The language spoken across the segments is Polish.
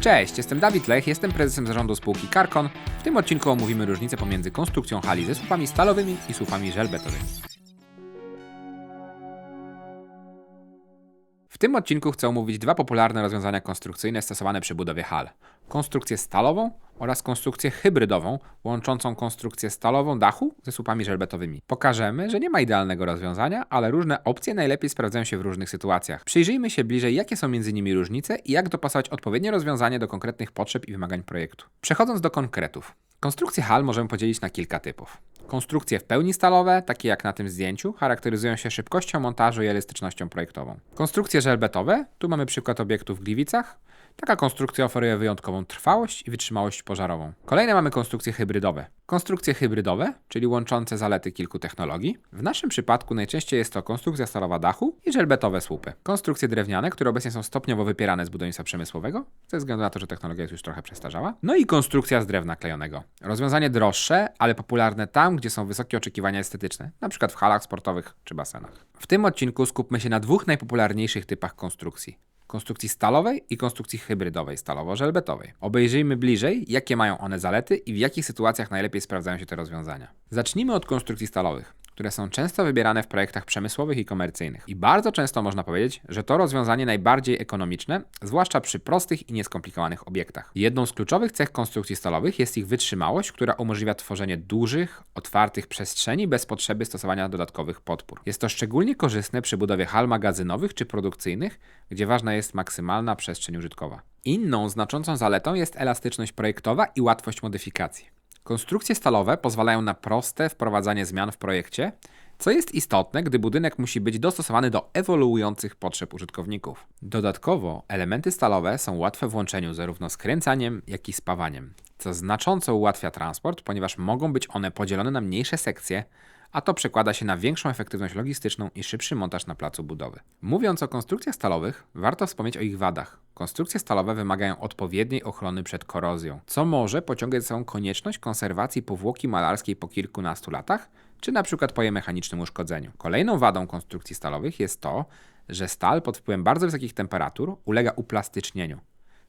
Cześć, jestem Dawid Lech, jestem prezesem zarządu spółki Karkon. W tym odcinku omówimy różnicę pomiędzy konstrukcją hali ze słupami stalowymi i słupami żelbetowymi. W tym odcinku chcę omówić dwa popularne rozwiązania konstrukcyjne stosowane przy budowie hal. Konstrukcję stalową oraz konstrukcję hybrydową, łączącą konstrukcję stalową dachu ze słupami żelbetowymi. Pokażemy, że nie ma idealnego rozwiązania, ale różne opcje najlepiej sprawdzają się w różnych sytuacjach. Przyjrzyjmy się bliżej, jakie są między nimi różnice i jak dopasować odpowiednie rozwiązanie do konkretnych potrzeb i wymagań projektu. Przechodząc do konkretów. Konstrukcję hal możemy podzielić na kilka typów. Konstrukcje w pełni stalowe, takie jak na tym zdjęciu, charakteryzują się szybkością montażu i elastycznością projektową. Konstrukcje żelbetowe, tu mamy przykład obiektu w Gliwicach. Taka konstrukcja oferuje wyjątkową trwałość i wytrzymałość pożarową. Kolejne mamy konstrukcje hybrydowe. Konstrukcje hybrydowe, czyli łączące zalety kilku technologii. W naszym przypadku najczęściej jest to konstrukcja stalowa dachu i żelbetowe słupy. Konstrukcje drewniane, które obecnie są stopniowo wypierane z budownictwa przemysłowego, ze względu na to, że technologia jest już trochę przestarzała. No i konstrukcja z drewna klejonego. Rozwiązanie droższe, ale popularne tam, gdzie są wysokie oczekiwania estetyczne, np. w halach sportowych czy basenach. W tym odcinku skupmy się na dwóch najpopularniejszych typach konstrukcji konstrukcji stalowej i konstrukcji hybrydowej stalowo-żelbetowej. Obejrzyjmy bliżej, jakie mają one zalety i w jakich sytuacjach najlepiej sprawdzają się te rozwiązania. Zacznijmy od konstrukcji stalowych które są często wybierane w projektach przemysłowych i komercyjnych. I bardzo często można powiedzieć, że to rozwiązanie najbardziej ekonomiczne, zwłaszcza przy prostych i nieskomplikowanych obiektach. Jedną z kluczowych cech konstrukcji stalowych jest ich wytrzymałość, która umożliwia tworzenie dużych, otwartych przestrzeni bez potrzeby stosowania dodatkowych podpór. Jest to szczególnie korzystne przy budowie hal magazynowych czy produkcyjnych, gdzie ważna jest maksymalna przestrzeń użytkowa. Inną znaczącą zaletą jest elastyczność projektowa i łatwość modyfikacji. Konstrukcje stalowe pozwalają na proste wprowadzanie zmian w projekcie, co jest istotne, gdy budynek musi być dostosowany do ewoluujących potrzeb użytkowników. Dodatkowo elementy stalowe są łatwe w łączeniu zarówno skręcaniem, jak i spawaniem, co znacząco ułatwia transport, ponieważ mogą być one podzielone na mniejsze sekcje, a to przekłada się na większą efektywność logistyczną i szybszy montaż na placu budowy. Mówiąc o konstrukcjach stalowych, warto wspomnieć o ich wadach. Konstrukcje stalowe wymagają odpowiedniej ochrony przed korozją, co może pociągać za sobą konieczność konserwacji powłoki malarskiej po kilkunastu latach, czy na przykład po jej mechanicznym uszkodzeniu. Kolejną wadą konstrukcji stalowych jest to, że stal pod wpływem bardzo wysokich temperatur ulega uplastycznieniu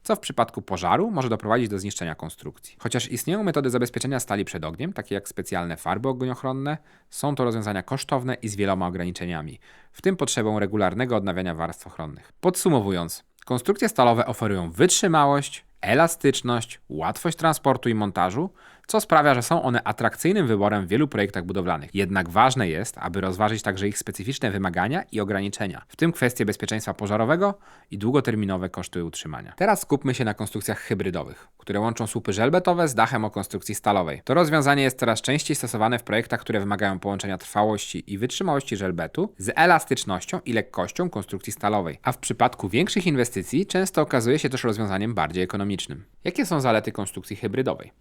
co w przypadku pożaru może doprowadzić do zniszczenia konstrukcji. Chociaż istnieją metody zabezpieczenia stali przed ogniem, takie jak specjalne farby ogniochronne, są to rozwiązania kosztowne i z wieloma ograniczeniami, w tym potrzebą regularnego odnawiania warstw ochronnych. Podsumowując, konstrukcje stalowe oferują wytrzymałość, elastyczność, łatwość transportu i montażu, co sprawia, że są one atrakcyjnym wyborem w wielu projektach budowlanych. Jednak ważne jest, aby rozważyć także ich specyficzne wymagania i ograniczenia, w tym kwestie bezpieczeństwa pożarowego i długoterminowe koszty utrzymania. Teraz skupmy się na konstrukcjach hybrydowych, które łączą słupy żelbetowe z dachem o konstrukcji stalowej. To rozwiązanie jest coraz częściej stosowane w projektach, które wymagają połączenia trwałości i wytrzymałości żelbetu z elastycznością i lekkością konstrukcji stalowej, a w przypadku większych inwestycji często okazuje się też rozwiązaniem bardziej ekonomicznym. Jakie są zalety konstrukcji hybrydowej?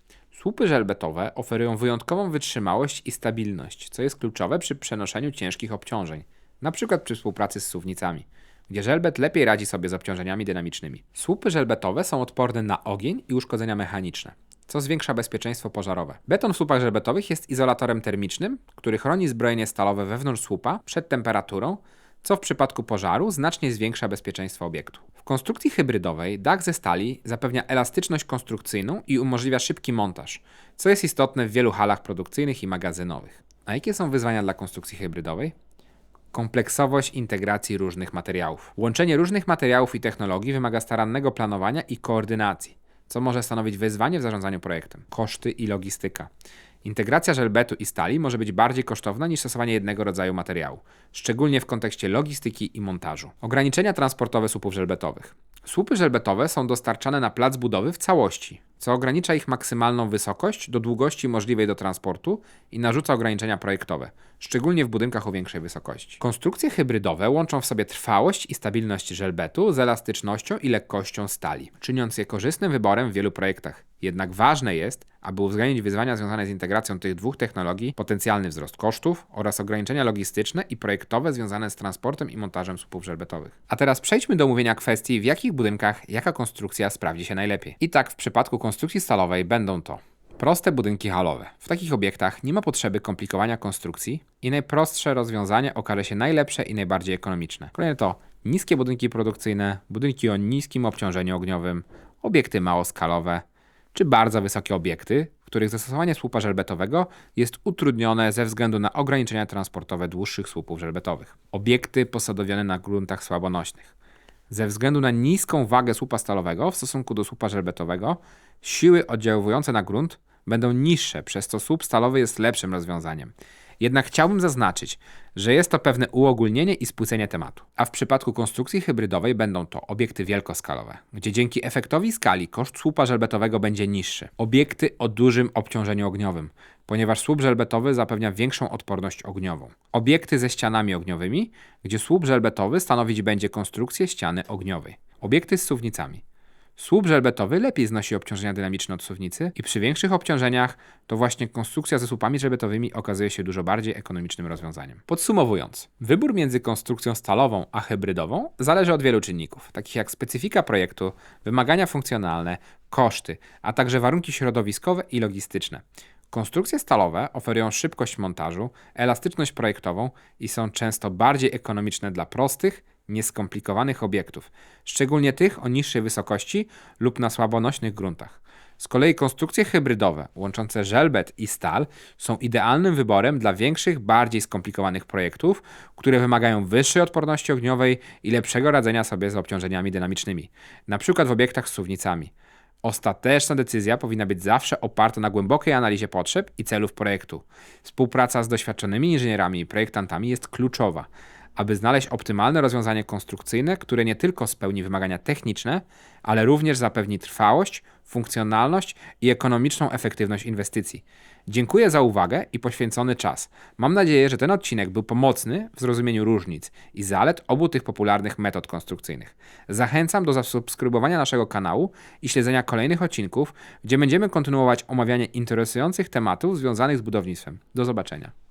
Słupy żelbetowe oferują wyjątkową wytrzymałość i stabilność, co jest kluczowe przy przenoszeniu ciężkich obciążeń, np. przy współpracy z suwnicami, gdzie żelbet lepiej radzi sobie z obciążeniami dynamicznymi. Słupy żelbetowe są odporne na ogień i uszkodzenia mechaniczne, co zwiększa bezpieczeństwo pożarowe. Beton w słupach żelbetowych jest izolatorem termicznym, który chroni zbrojenie stalowe wewnątrz słupa przed temperaturą, co w przypadku pożaru znacznie zwiększa bezpieczeństwo obiektu. W konstrukcji hybrydowej dach ze stali zapewnia elastyczność konstrukcyjną i umożliwia szybki montaż, co jest istotne w wielu halach produkcyjnych i magazynowych. A jakie są wyzwania dla konstrukcji hybrydowej? Kompleksowość integracji różnych materiałów. Łączenie różnych materiałów i technologii wymaga starannego planowania i koordynacji, co może stanowić wyzwanie w zarządzaniu projektem. Koszty i logistyka. Integracja żelbetu i stali może być bardziej kosztowna niż stosowanie jednego rodzaju materiału, szczególnie w kontekście logistyki i montażu. Ograniczenia transportowe słupów żelbetowych. Słupy żelbetowe są dostarczane na plac budowy w całości, co ogranicza ich maksymalną wysokość do długości możliwej do transportu i narzuca ograniczenia projektowe, szczególnie w budynkach o większej wysokości. Konstrukcje hybrydowe łączą w sobie trwałość i stabilność żelbetu z elastycznością i lekkością stali, czyniąc je korzystnym wyborem w wielu projektach. Jednak ważne jest, aby uwzględnić wyzwania związane z integracją tych dwóch technologii, potencjalny wzrost kosztów oraz ograniczenia logistyczne i projektowe związane z transportem i montażem słupów żelbetowych. A teraz przejdźmy do omówienia kwestii, w jakich budynkach jaka konstrukcja sprawdzi się najlepiej. I tak w przypadku konstrukcji stalowej będą to Proste budynki halowe. W takich obiektach nie ma potrzeby komplikowania konstrukcji i najprostsze rozwiązanie okaże się najlepsze i najbardziej ekonomiczne. Kolejne to niskie budynki produkcyjne, budynki o niskim obciążeniu ogniowym obiekty małoskalowe czy bardzo wysokie obiekty, w których zastosowanie słupa żelbetowego jest utrudnione ze względu na ograniczenia transportowe dłuższych słupów żelbetowych. Obiekty posadowione na gruntach słabonośnych. Ze względu na niską wagę słupa stalowego w stosunku do słupa żelbetowego, siły oddziaływujące na grunt będą niższe, przez co słup stalowy jest lepszym rozwiązaniem. Jednak chciałbym zaznaczyć, że jest to pewne uogólnienie i spłycenie tematu. A w przypadku konstrukcji hybrydowej będą to obiekty wielkoskalowe, gdzie dzięki efektowi skali koszt słupa żelbetowego będzie niższy. Obiekty o dużym obciążeniu ogniowym, ponieważ słup żelbetowy zapewnia większą odporność ogniową. Obiekty ze ścianami ogniowymi, gdzie słup żelbetowy stanowić będzie konstrukcję ściany ogniowej. Obiekty z suwnicami. Słup żelbetowy lepiej znosi obciążenia dynamiczne od suwnicy i przy większych obciążeniach to właśnie konstrukcja ze słupami żelbetowymi okazuje się dużo bardziej ekonomicznym rozwiązaniem. Podsumowując, wybór między konstrukcją stalową a hybrydową zależy od wielu czynników, takich jak specyfika projektu, wymagania funkcjonalne, koszty, a także warunki środowiskowe i logistyczne. Konstrukcje stalowe oferują szybkość montażu, elastyczność projektową i są często bardziej ekonomiczne dla prostych, nieskomplikowanych obiektów, szczególnie tych o niższej wysokości lub na słabonośnych gruntach. Z kolei konstrukcje hybrydowe, łączące żelbet i stal, są idealnym wyborem dla większych, bardziej skomplikowanych projektów, które wymagają wyższej odporności ogniowej i lepszego radzenia sobie z obciążeniami dynamicznymi, np. w obiektach z suwnicami. Ostateczna decyzja powinna być zawsze oparta na głębokiej analizie potrzeb i celów projektu. Współpraca z doświadczonymi inżynierami i projektantami jest kluczowa, aby znaleźć optymalne rozwiązanie konstrukcyjne, które nie tylko spełni wymagania techniczne, ale również zapewni trwałość, funkcjonalność i ekonomiczną efektywność inwestycji. Dziękuję za uwagę i poświęcony czas. Mam nadzieję, że ten odcinek był pomocny w zrozumieniu różnic i zalet obu tych popularnych metod konstrukcyjnych. Zachęcam do zasubskrybowania naszego kanału i śledzenia kolejnych odcinków, gdzie będziemy kontynuować omawianie interesujących tematów związanych z budownictwem. Do zobaczenia.